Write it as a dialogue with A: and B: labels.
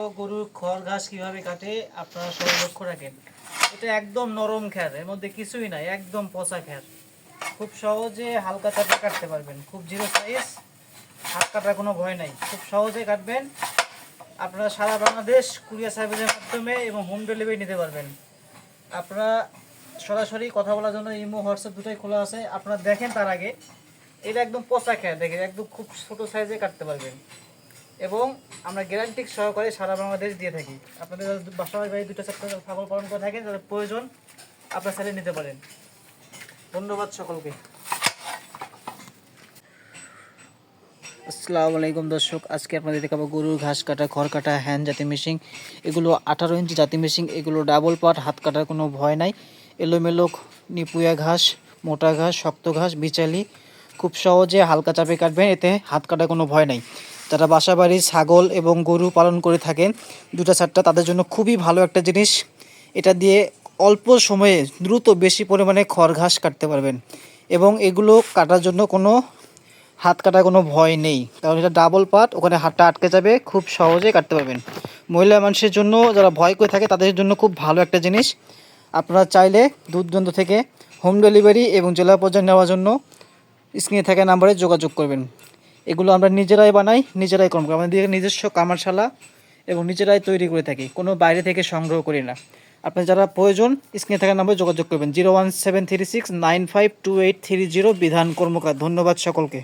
A: গরুর খড় ঘাস কীভাবে কাটে আপনারা সবাই লক্ষ্য রাখেন। এটা একদম নরম খ্যার, এর মধ্যে কিছুই নাই, একদম পচা খ্যার। খুব সহজে হালকা চাপে কাটতে পারবেন, খুব জিরো সাইজ, হাত কাটার কোনো ভয় নাই। খুব সহজে কাটবেন, আপনারা সারা বাংলাদেশ কুরিয়ার সার্ভিসের মাধ্যমে এবং হোম ডেলিভারি নিতে পারবেন। আপনারা সরাসরি কথা বলার জন্য ইমো, হোয়াটসঅ্যাপ দুটোই খোলা আছে, আপনারা দেখেন তার আগে। এটা একদম পচা খ্যার, দেখেন, একদম খুব ছোট সাইজে কাটতে পারবেন। এবং আমরা গ্যারান্টি সহকারে সারা বাংলাদেশ দিয়ে থাকি। আপনাদের বাসায় বাড়ি, দুটো চারটা ছাগল পালন করে থাকেন, তাদের প্রয়োজন আপনার ছেলে নিতে পারেন। ধন্যবাদ সকলকে। আসসালামু আলাইকুম দর্শক, আজকে আপনাদের দেখাবো গরুর ঘাস কাটা, খড় কাটা, হ্যান্ড জাতি মেশিন এগুলো আঠারো ইঞ্চি জাতি মেশিন এগুলো ডাবল পাট হাত কাটার কোনো ভয় নাই। এলোমেলো নিপুয়া ঘাস, মোটা ঘাস, শক্ত ঘাস, বিচালি। খুব সহজে হালকা চাপে কাটবেন, এতে হাত কাটার কোনো ভয় নাই। যারা বাসা বাড়ি ছাগল এবং গরু পালন করে থাকেন দুটা চারটা তাদের জন্য খুবই ভালো একটা জিনিস। এটা দিয়ে অল্প সময়ে দ্রুত বেশি পরিমাণে খড় ঘাস কাটতে পারবেন। এবং এগুলো কাটার জন্য কোনো হাত কাটার কোনো ভয় নেই। কারণ এটা ডাবল পার্ট ওখানে হাতটা আটকে যাবে, খুব সহজে কাটতে পারবেন। মহিলা মানুষের জন্য যারা ভয় করে থাকে, তাদের জন্য খুব ভালো একটা জিনিস। আপনারা চাইলে দূরদূরান্ত থেকে হোম ডেলিভারি এবং জেলা পর্যায়ে নেওয়ার জন্য স্ক্রিনে থাকা নাম্বারে যোগাযোগ করবেন। এগুলো আমরা নিজেরাই বানাই, নিজেরাই কর্ম করি আমাদের নিজস্ব কামারশালা এবং নিজেরাই তৈরি করে থাকি। কোনো বাইরে থেকে সংগ্রহ করি না। আপনার যারা প্রয়োজন, স্ক্রিনে থাকা নাম্বারে যোগাযোগ করবেন। Zero one seven three six nine five two eight three zero Bidhan Karmakar. ধন্যবাদ সকলকে।